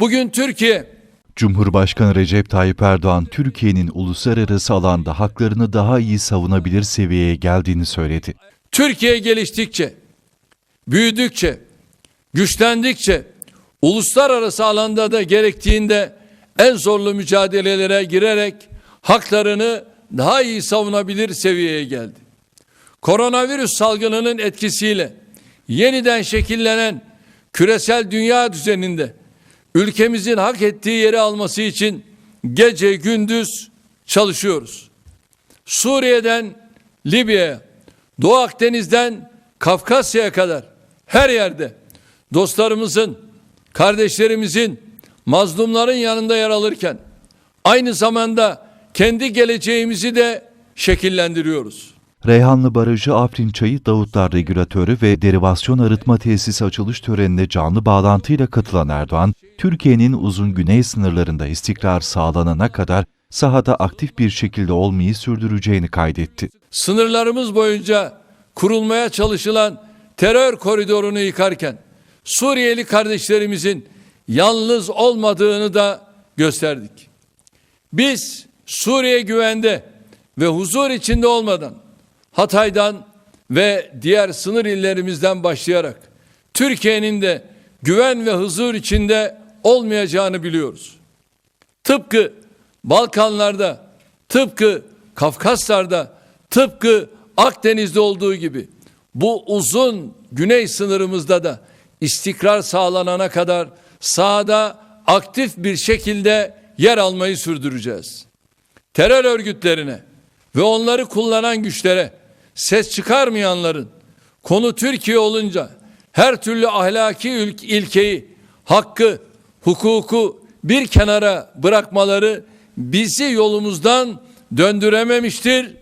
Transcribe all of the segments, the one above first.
Bugün Türkiye Cumhurbaşkanı Recep Tayyip Erdoğan, Türkiye'nin uluslararası alanda haklarını daha iyi savunabilir seviyeye geldiğini söyledi. Türkiye geliştikçe, büyüdükçe, güçlendikçe uluslararası alanda da gerektiğinde en zorlu mücadelelere girerek haklarını daha iyi savunabilir seviyeye geldi. Koronavirüs salgınının etkisiyle yeniden şekillenen küresel dünya düzeninde ülkemizin hak ettiği yeri alması için gece gündüz çalışıyoruz. Suriye'den Libya'ya, Doğu Akdeniz'den Kafkasya'ya kadar her yerde dostlarımızın, kardeşlerimizin, mazlumların yanında yer alırken aynı zamanda kendi geleceğimizi de şekillendiriyoruz. Reyhanlı Barajı Afrin Çayı Davutlar Regülatörü ve Derivasyon Arıtma Tesisi açılış törenine canlı bağlantıyla katılan Erdoğan, Türkiye'nin uzun güney sınırlarında istikrar sağlanana kadar sahada aktif bir şekilde olmayı sürdüreceğini kaydetti. Sınırlarımız boyunca kurulmaya çalışılan terör koridorunu yıkarken Suriyeli kardeşlerimizin yalnız olmadığını da gösterdik. Biz Suriye güvende ve huzur içinde olmadan Hatay'dan ve diğer sınır illerimizden başlayarak Türkiye'nin de güven ve huzur içinde olmayacağını biliyoruz. Tıpkı Balkanlarda, tıpkı Kafkaslar'da, tıpkı Akdeniz'de olduğu gibi bu uzun güney sınırımızda da istikrar sağlanana kadar sahada aktif bir şekilde yer almayı sürdüreceğiz. Terör örgütlerine ve onları kullanan güçlere ses çıkarmayanların konu Türkiye olunca her türlü ahlaki ilkeyi, hakkı, hukuku bir kenara bırakmaları bizi yolumuzdan döndürememiştir,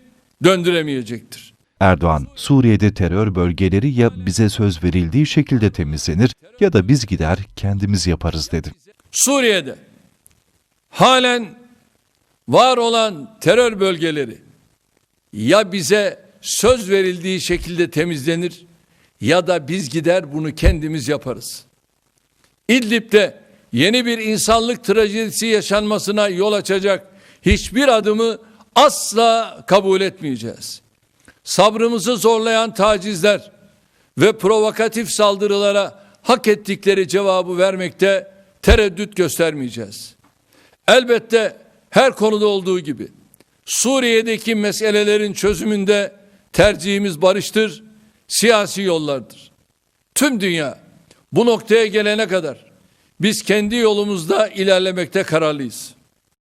döndüremeyecektir. Erdoğan, Suriye'de terör bölgeleri ya bize söz verildiği şekilde temizlenir ya da biz gider kendimiz yaparız dedi. Suriye'de halen var olan terör bölgeleri ya bize söz verildiği şekilde temizlenir ya da biz gider bunu kendimiz yaparız. İdlib'de yeni bir insanlık trajedisi yaşanmasına yol açacak hiçbir adımı asla kabul etmeyeceğiz. Sabrımızı zorlayan tacizler ve provokatif saldırılara hak ettikleri cevabı vermekte tereddüt göstermeyeceğiz. Elbette her konuda olduğu gibi Suriye'deki meselelerin çözümünde tercihimiz barıştır, siyasi yollardır. Tüm dünya bu noktaya gelene kadar biz kendi yolumuzda ilerlemekte kararlıyız.